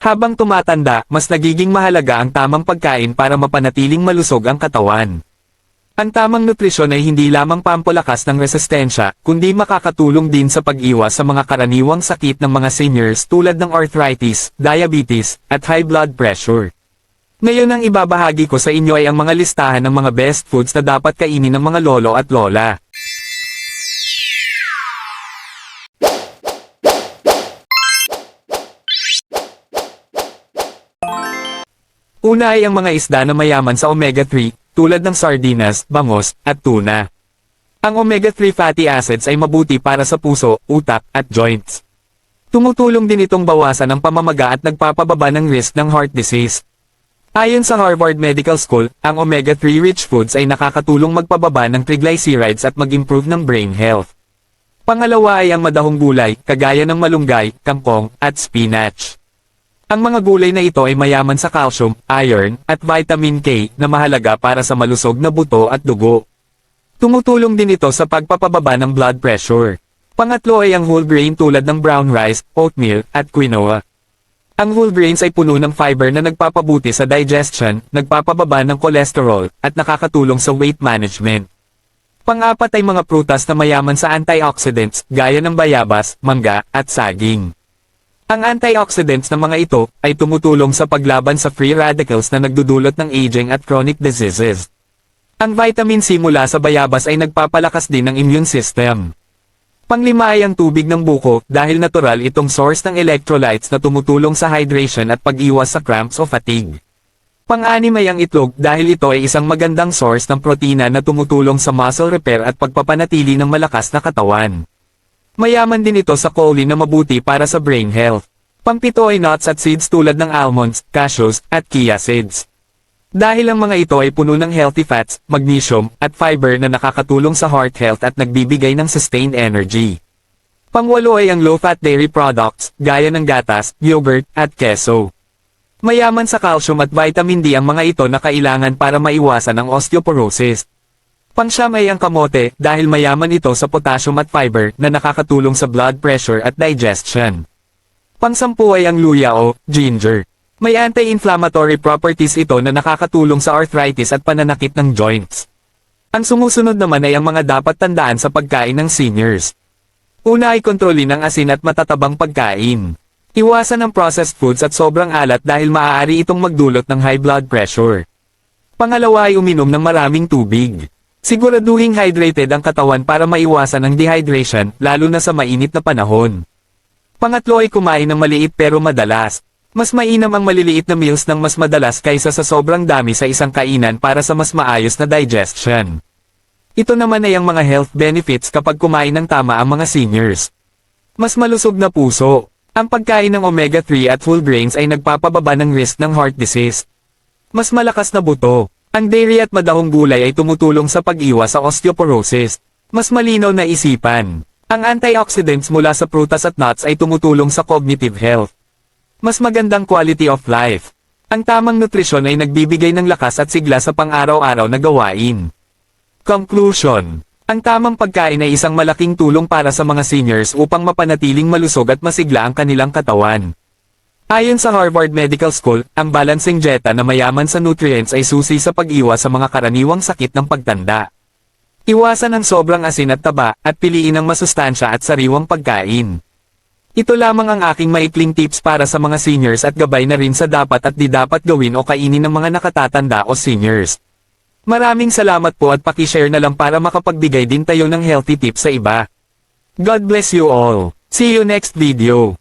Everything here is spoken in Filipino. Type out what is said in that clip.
Habang tumatanda, mas nagiging mahalaga ang tamang pagkain para mapanatiling malusog ang katawan. Ang tamang nutrisyon ay hindi lamang pampalakas ng resistensya, kundi makakatulong din sa pag-iwas sa mga karaniwang sakit ng mga seniors tulad ng arthritis, diabetes, at high blood pressure. Ngayon ang ibabahagi ko sa inyo ay ang mga listahan ng mga best foods na dapat kainin ng mga lolo at lola. Una ay ang mga isda na mayaman sa omega-3, tulad ng sardinas, bangos, at tuna. Ang omega-3 fatty acids ay mabuti para sa puso, utak, at joints. Tumutulong din itong bawasan ang pamamaga at nagpapababa ng risk ng heart disease. Ayon sa Harvard Medical School, ang omega-3 rich foods ay nakakatulong magpababa ng triglycerides at mag-improve ng brain health. Pangalawa ay ang madahong gulay, kagaya ng malunggay, kangkong, at spinach. Ang mga gulay na ito ay mayaman sa calcium, iron, at vitamin K na mahalaga para sa malusog na buto at dugo. Tumutulong din ito sa pagpapababa ng blood pressure. Pangatlo ay ang whole grain tulad ng brown rice, oatmeal, at quinoa. Ang whole grains ay puno ng fiber na nagpapabuti sa digestion, nagpapababa ng cholesterol, at nakakatulong sa weight management. Pangapat ay mga prutas na mayaman sa antioxidants, gaya ng bayabas, mangga, at saging. Ang antioxidants ng mga ito ay tumutulong sa paglaban sa free radicals na nagdudulot ng aging at chronic diseases. Ang vitamin C mula sa bayabas ay nagpapalakas din ng immune system. Panglima ay ang tubig ng buko dahil natural itong source ng electrolytes na tumutulong sa hydration at pag-iwas sa cramps o fatigue. Pang-anim ay ang itlog dahil ito ay isang magandang source ng protina na tumutulong sa muscle repair at pagpapanatili ng malakas na katawan. Mayaman din ito sa choline na mabuti para sa brain health. Pangpito ay nuts at seeds tulad ng almonds, cashews, at chia seeds. Dahil ang mga ito ay puno ng healthy fats, magnesium, at fiber na nakakatulong sa heart health at nagbibigay ng sustained energy. Pangwalo ay ang low-fat dairy products, gaya ng gatas, yogurt, at keso. Mayaman sa calcium at vitamin D ang mga ito na kailangan para maiwasan ang osteoporosis. Pangsyam ay ang kamote dahil mayaman ito sa potassium at fiber na nakakatulong sa blood pressure at digestion. Pangsampu ay ang luya o ginger. May anti-inflammatory properties ito na nakakatulong sa arthritis at pananakit ng joints. Ang sumusunod naman ay ang mga dapat tandaan sa pagkain ng seniors. Una ay kontrolin ang asin at matatabang pagkain. Iwasan ang processed foods at sobrang alat dahil maaari itong magdulot ng high blood pressure. Pangalawa ay uminom ng maraming tubig. Siguraduhing hydrated ang katawan para maiwasan ang dehydration, lalo na sa mainit na panahon. Pangatlo ay kumain ng maliit pero madalas. Mas mainam ang maliliit na meals ng mas madalas kaysa sa sobrang dami sa isang kainan para sa mas maayos na digestion. Ito naman ay ang mga health benefits kapag kumain ng tama ang mga seniors. Mas malusog na puso. Ang pagkain ng omega-3 at full grains ay nagpapababa ng risk ng heart disease. Mas malakas na buto. Ang dairy at madahong gulay ay tumutulong sa pag-iwas sa osteoporosis. Mas malinaw na isipan. Ang antioxidants mula sa prutas at nuts ay tumutulong sa cognitive health. Mas magandang quality of life. Ang tamang nutrisyon ay nagbibigay ng lakas at sigla sa pang-araw-araw na gawain. Conclusion. Ang tamang pagkain ay isang malaking tulong para sa mga seniors upang mapanatiling malusog at masigla ang kanilang katawan. Ayon sa Harvard Medical School, ang balancing dieta na mayaman sa nutrients ay susi sa pag-iwas sa mga karaniwang sakit ng pagtanda. Iwasan ang sobrang asin at taba, at piliin ang masustansya at sariwang pagkain. Ito lamang ang aking maikling tips para sa mga seniors at gabay na rin sa dapat at di dapat gawin o kainin ng mga nakatatanda o seniors. Maraming salamat po at pakishare na lang para makapagbigay din tayo ng healthy tips sa iba. God bless you all. See you next video.